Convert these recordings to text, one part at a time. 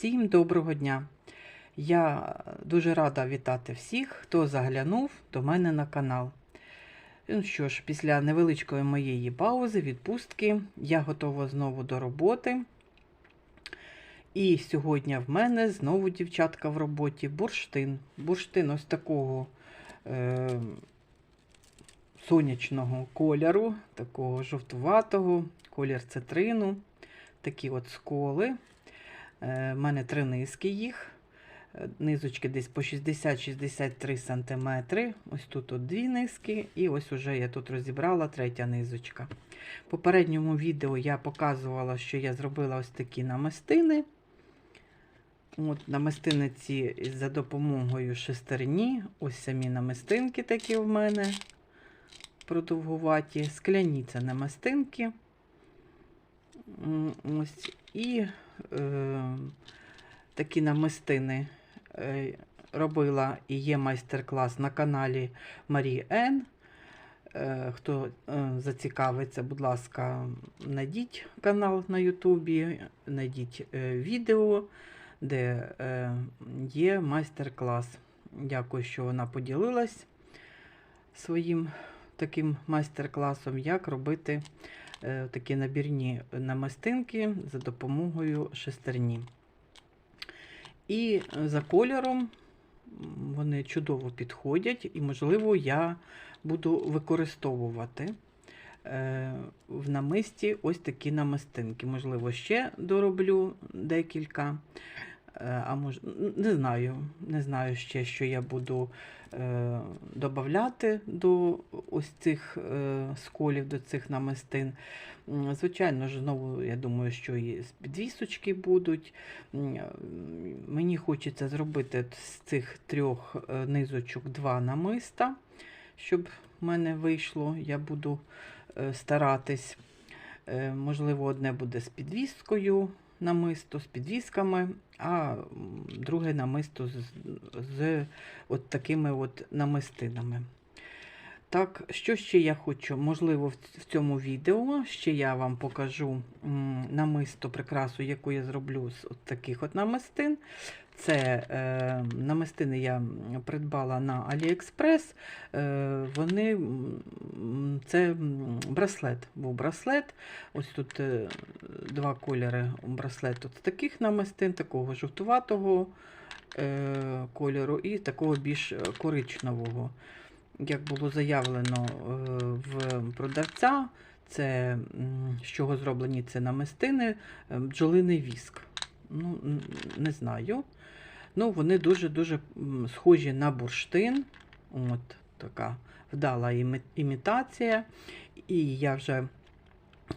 Всім доброго дня! Я дуже рада вітати всіх, хто заглянув до мене на канал. Ну що ж, після невеличкої моєї паузи, відпустки, я готова знову до роботи. І сьогодні в мене знову дівчатка в роботі бурштин. Бурштин ось такого е, сонячного кольору, такого жовтуватого, колір цитрину, такі от сколи. У мене три низки їх. Е, Низочки десь по 60-63 см. Ось тут от дві низки, і ось уже я тут розібрала третя низочка. В попередньому відео я показувала, що я зробила ось такі намистини. От Намистини ці за допомогою шестерні. Ось самі намистинки такі в мене продовгуваті. Скляні це намистинки. Ось і е, такі намистини е, робила і є майстер-клас на каналі Марії Н. Е, Хто е, зацікавиться, будь ласка, найдіть канал на Ютубі, найдіть відео, де є майстер-клас. Дякую, що вона поділилась своїм таким майстер-класом, як робити такі набірні намистинки за допомогою шестерні. І за кольором вони чудово підходять, і, можливо, я буду використовувати е, в намисті ось такі намистинки. Можливо, ще дороблю декілька. Е, А мож... не знаю, не знаю ще, що я буду е, додати до ось цих е, сколів, до цих намистин. Звичайно ж, знову я думаю, що і підвісочки будуть. Е, Мені хочеться зробити з цих трьох е, низочок два намиста, щоб в мене вийшло. Я буду старатись. Можливо, одне буде з підвіскою намисто, з підвісками, а друге намисто з, з от такими от намистинами. Так, що ще я хочу? Можливо, в цьому відео ще я вам покажу намисто прикрасу, яку я зроблю з от таких от намистин. Це е, намистини я придбала на AliExpress. Е, вони це браслет. Був браслет. Ось тут е, два кольори браслету з таких намистин, такого жовтуватого е, кольору і такого більш е, коричневого. Як було заявлено е, в продавця, це з чого зроблені це намистини, е, бджолиний віск. Ну, не знаю. Ну, вони дуже-дуже схожі на бурштин. От така вдала імітація. І я вже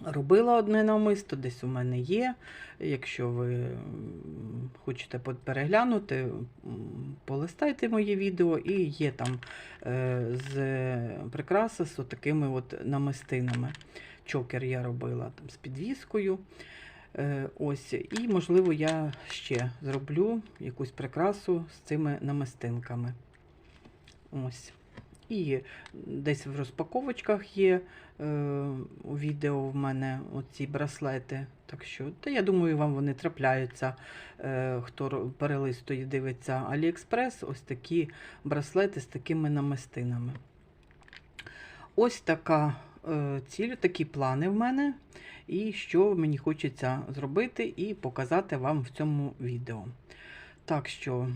робила одне намисто, десь у мене є. Якщо ви хочете переглянути, полистайте моє відео, і є там е, з прикраси з такими от намистинами. Чокер я робила там з підвіскою. Е, Ось, і, можливо, я ще зроблю якусь прикрасу з цими намистинками. Ось. І десь в розпаковочках є е, у відео в мене оці браслети. Так що, та я думаю, вам вони трапляються, е, хто перелистує, дивиться AliExpress, ось такі браслети з такими намистинами. Ось така ціль, такі плани в мене. І що мені хочеться зробити і показати вам в цьому відео. Так що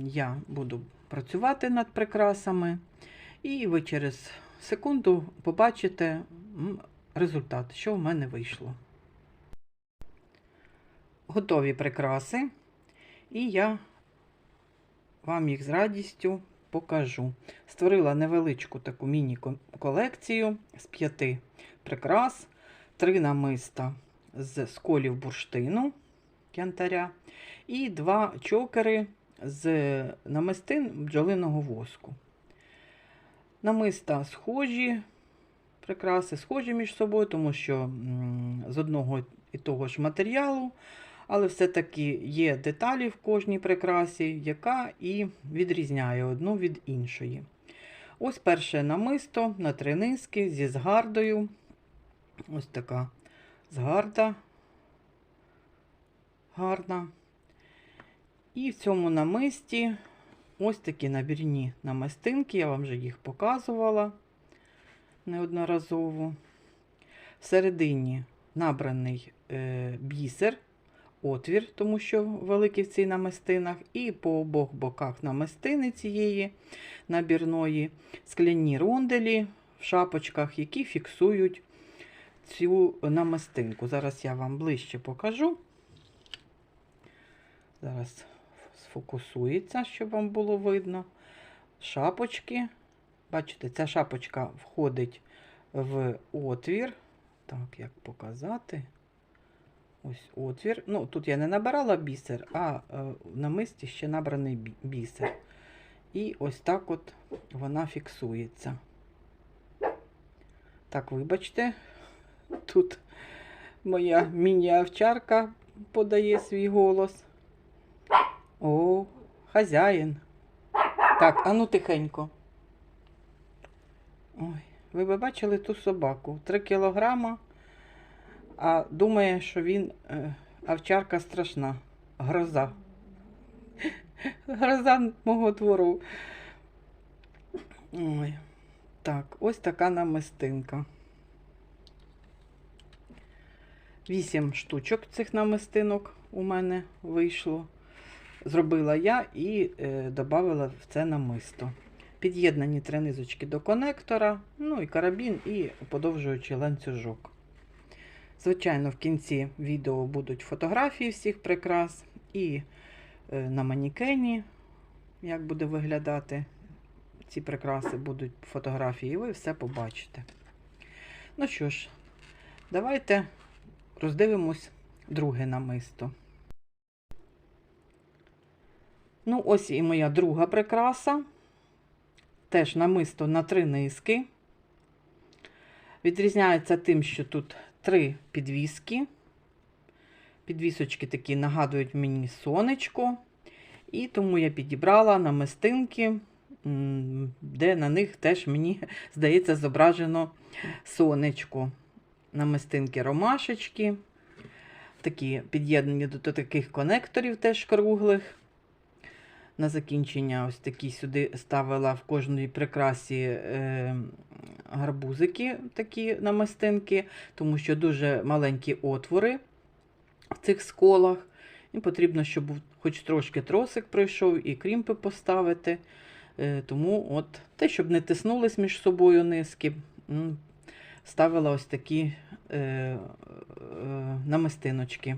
я буду працювати над прикрасами, і ви через секунду побачите результат, що в мене вийшло. Готові прикраси, і я вам їх з радістю покажу. Створила невеличку таку міні-колекцію з п'яти прикрас, три намиста з сколів бурштину янтаря і два чокери з намистин бджолиного воску. Намиста схожі, прикраси схожі між собою, тому що з одного і того ж матеріалу, але все-таки є деталі в кожній прикрасі, яка і відрізняє одну від іншої. Ось перше намисто на три низки зі згардою. Ось така згарда гарна. І в цьому намисті ось такі набірні намистинки, я вам вже їх показувала неодноразово. Всередині набраний е, бісер, отвір, тому що великий в цій намистинах, і по обох боках намистини цієї набірної скляні ронделі в шапочках, які фіксують цю намистинку. Зараз я вам ближче покажу. Зараз сфокусується, щоб вам було видно. Шапочки. Бачите, ця шапочка входить в отвір. Так, як показати? Ось отвір. Ну, тут я не набирала бісер, а е, на мисті ще набраний бісер. І ось так от вона фіксується. Так, вибачте, тут моя міні-овчарка подає свій голос. О, хазяїн. Так, а ну тихенько. Ой, ви бачили ту собаку? Три кілограма, а думає, що він е, овчарка страшна. Гроза. Гроза мого двору. Ой. Так, ось така намистинка. Вісім штучок цих намистинок у мене вийшло. Зробила я і е, додала в це намисто. Під'єднані три низочки до конектора, ну і карабін, і подовжуючий ланцюжок. Звичайно, в кінці відео будуть фотографії всіх прикрас і е, на манікені, як буде виглядати ці прикраси, будуть фотографії, і ви все побачите. Ну що ж, давайте роздивимось друге намисто. Ну, ось і моя друга прикраса. Теж намисто на три низки. Відрізняється тим, що тут три підвіски. Підвісочки такі нагадують мені сонечко. І тому я підібрала намистинки, де на них теж мені здається зображено сонечко. Намистинки ромашечки. Такі під'єднані до таких конекторів теж круглих. На закінчення ось такі сюди ставила в кожній прикрасі е, гарбузики, такі намистинки, тому що дуже маленькі отвори в цих сколах. І потрібно, щоб хоч трошки тросик пройшов і крімпи поставити. Е, тому от те, щоб не тиснулись між собою низки, ставила ось такі е, е, намистиночки.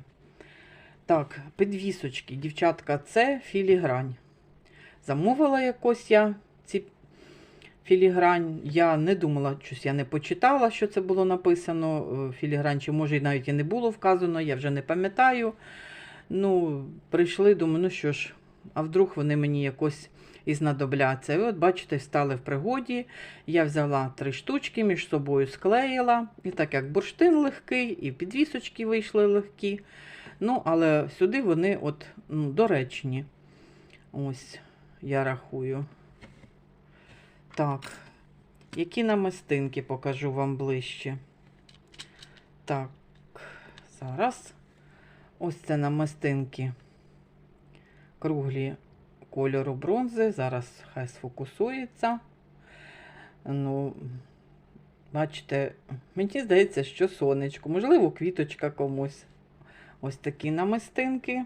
Так, підвісочки, дівчатка, це філігрань. Замовила якось я філігрань. Я не думала, щось я не почитала, що це було написано. е, Філігрань, чи може навіть і не було вказано, я вже не пам'ятаю. Ну, прийшли, думаю, ну що ж, а вдруг вони мені якось і знадобляться. І от, бачите, стали в пригоді. Я взяла три штучки, між собою склеїла. І так як бурштин легкий, і підвісочки вийшли легкі. Ну, але сюди вони от, ну, доречні. Ось, я рахую. Так, які намистинки покажу вам ближче. Так, зараз. Ось це намистинки круглі кольору бронзи. Зараз хай сфокусується. Ну, бачите, мені здається, що сонечко, можливо, квіточка комусь. Ось такі намистинки.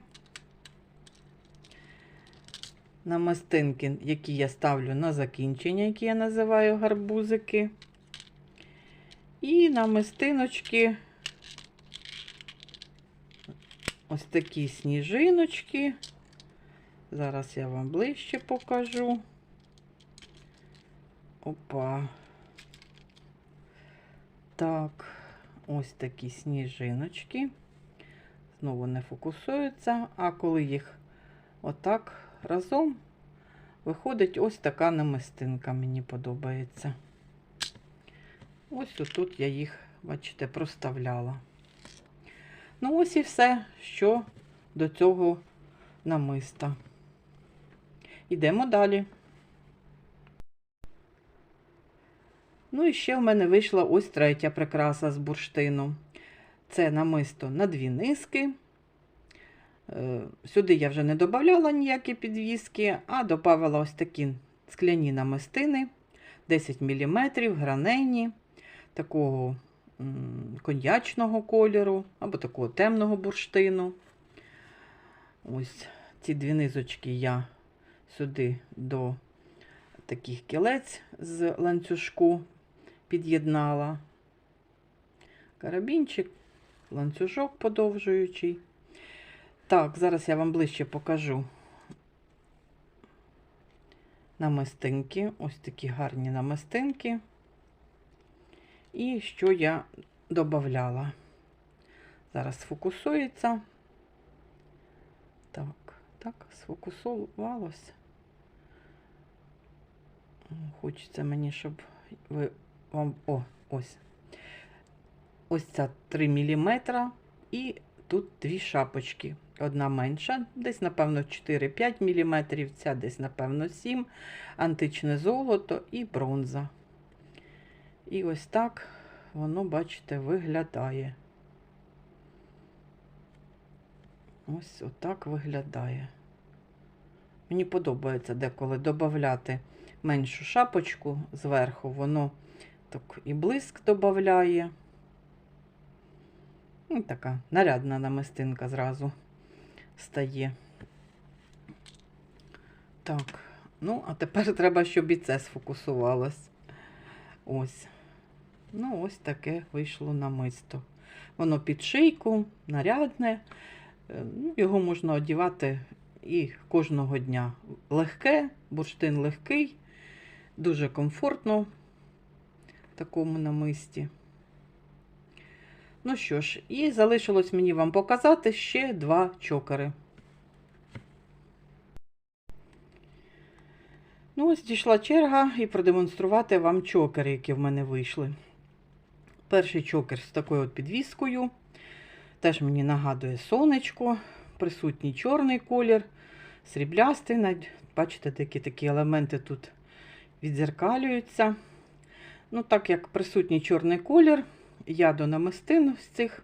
Намистинки, які я ставлю на закінчення, які я називаю гарбузики. І намистиночки. Ось такі сніжиночки. Зараз я вам ближче покажу. Опа. Так, ось такі сніжиночки. Знову не фокусуються, а коли їх отак разом, виходить ось така намистинка, мені подобається. Ось тут я їх, бачите, проставляла. Ну, ось і все, що до цього намиста. Йдемо далі. Ну і ще в мене вийшла ось третя прикраса з бурштину. Це намисто на дві низки. Е, Сюди я вже не додавала ніякі підвіски, а додавала ось такі скляні намистини 10 мм, гранені, такого коньячного кольору або такого темного бурштину. Ось ці дві низочки я сюди до таких кілець з ланцюжку під'єднала. Карабінчик, ланцюжок подовжуючий. Так, зараз я вам ближче покажу намистинки. Ось такі гарні намистинки. І що я додавала. Зараз сфокусується. Так, так, сфокусувалося. Хочеться мені, щоб ви вам. О, ось. Ось ця 3 мм. І тут дві шапочки. Одна менша, десь, напевно, 4-5 мм, ця десь, напевно, 7 античне золото і бронза. І ось так воно, бачите, виглядає. Ось отак виглядає. Мені подобається деколи додати меншу шапочку зверху, воно так і блиск додає. І така нарядна намистинка зразу стає. Так, ну, а тепер треба, щоб і це сфокусувалось. Ось. Ну, ось таке вийшло намисто. Воно під шийку, нарядне. Е, Ну, Його можна одівати і кожного дня. Легке, бурштин легкий, дуже комфортно в такому намисті. Ну що ж, і залишилось мені вам показати ще два чокери. Ну, ось дійшла черга і продемонструвати вам чокери, які в мене вийшли. Перший чокер з такою от підвіскою. Теж мені нагадує сонечко, присутній чорний колір, сріблястий. навіть, Бачите, такі такі елементи тут відзеркалюються. Ну, так як присутній чорний колір, я до намистин з цих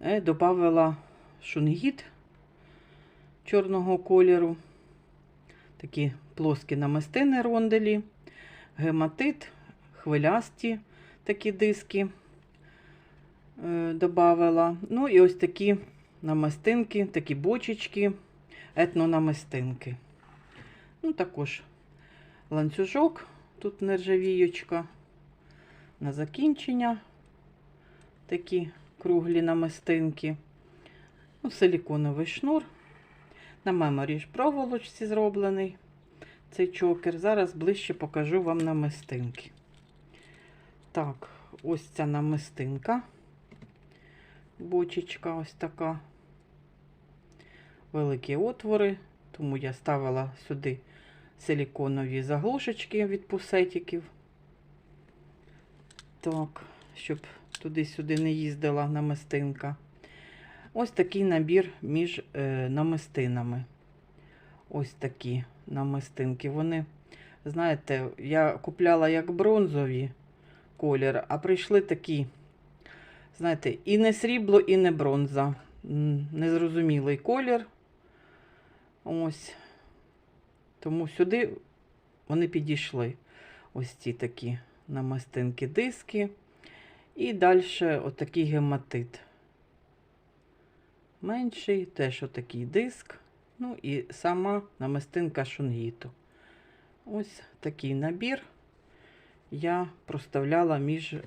е, додавала шунгіт чорного кольору. Такі плоскі намистини ронделі, гематит, хвилясті такі диски е, додавала. Ну і ось такі намистинки, такі бочечки, етнонамистинки. Ну, також ланцюжок, тут нержавіючка. На закінчення такі круглі намистинки. Ну, силіконовий шнур. На меморі ж проволочці зроблений цей чокер. Зараз ближче покажу вам намистинки. Так, ось ця намистинка. Бочечка ось така. Великі отвори, тому я ставила сюди силіконові заглушечки від пусетиків. Так, щоб туди-сюди не їздила намистинка. Ось такий набір між е, намистинами. Ось такі намистинки. Вони, знаєте, я купляла як бронзові колір, а прийшли такі, знаєте, і не срібло, і не бронза. Незрозумілий колір. Ось. Тому сюди вони підійшли. Ось ці такі намистинки диски. І далі отакий гематит. Менший, теж отакий диск. Ну і сама намистинка шунгіту. Ось такий набір я проставляла між е,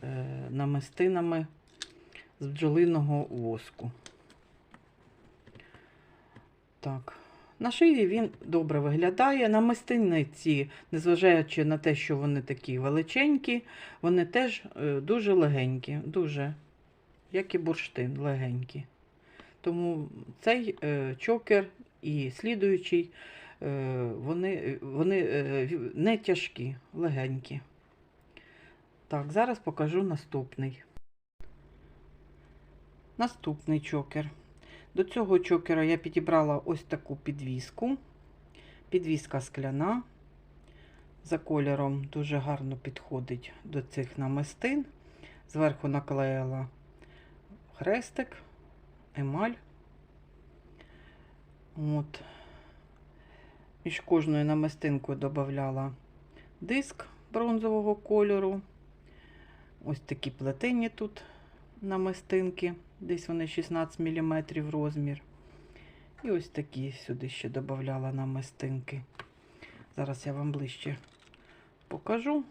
намистинами з бджолиного воску. Так, на шиї він добре виглядає. Намистини ці, незважаючи на те, що вони такі величенькі, вони теж е, дуже легенькі, дуже, як і бурштин, легенькі. Тому цей е, чокер і слідуючий, е, вони, вони не тяжкі, легенькі. Так, зараз покажу наступний. Наступний чокер. До цього чокера я підібрала ось таку підвіску. Підвіска скляна. За кольором дуже гарно підходить до цих намистин. Зверху наклеїла хрестик, емаль. От. Між кожною намистинкою додавала диск бронзового кольору. Ось такі плетені тут намистинки. Десь вони 16 мм розмір. І ось такі сюди ще додавала намистинки. Зараз я вам ближче покажу,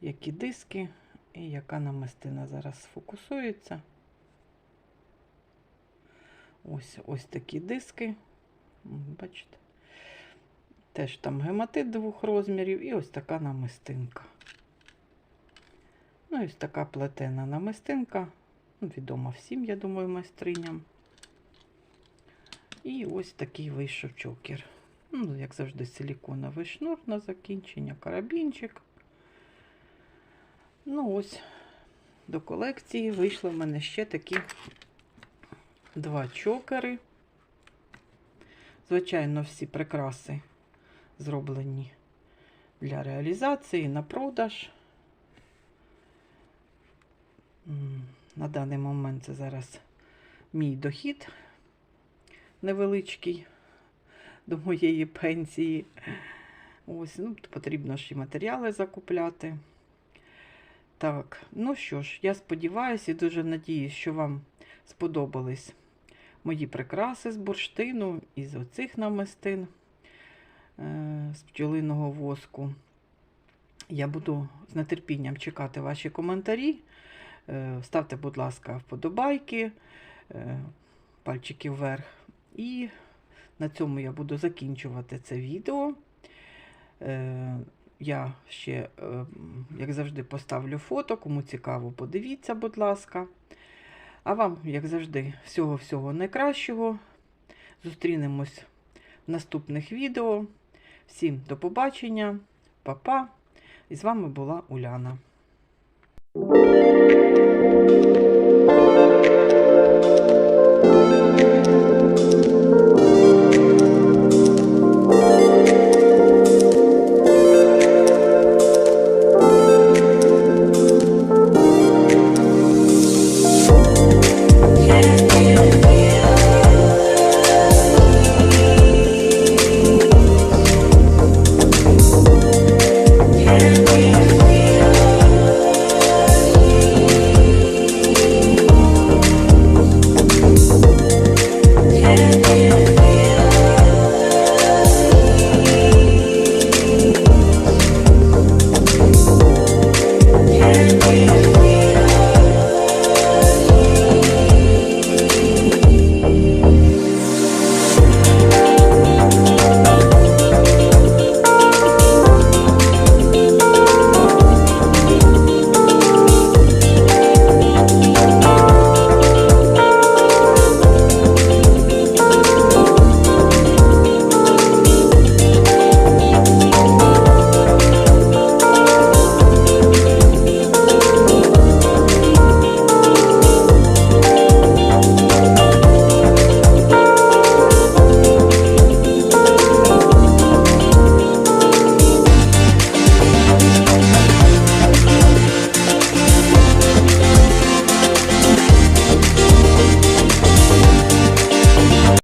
які диски і яка намистина зараз сфокусується. Ось ось такі диски. Бачите? Теж там гематит двох розмірів і ось така намистинка. Ну, і ось така плетена намистинка. Ну, відома всім, я думаю, майстриням. І ось такий вийшов чокер. Ну, як завжди, силіконовий шнур на закінчення, карабінчик. Ну, ось до колекції вийшло в мене ще такі два чокери. Звичайно, всі прикраси зроблені для реалізації на продаж. На даний момент це зараз мій дохід невеличкий до моєї пенсії. Ось, ну, потрібно ж і матеріали закупляти. Так, ну що ж, я сподіваюся і дуже надіюсь, що вам сподобались мої прикраси з бурштину і з оцих намистин е, з пчолиного воску. Я буду з нетерпінням чекати ваші коментарі. Е, Ставте, будь ласка, вподобайки, е, пальчики вверх. І на цьому я буду закінчувати це відео. Е, Я ще, як завжди, поставлю фото. Кому цікаво, подивіться, будь ласка. А вам, як завжди, всього-всього найкращого. Зустрінемось в наступних відео. Всім до побачення, па-па. І з вами була Уляна. Thank you.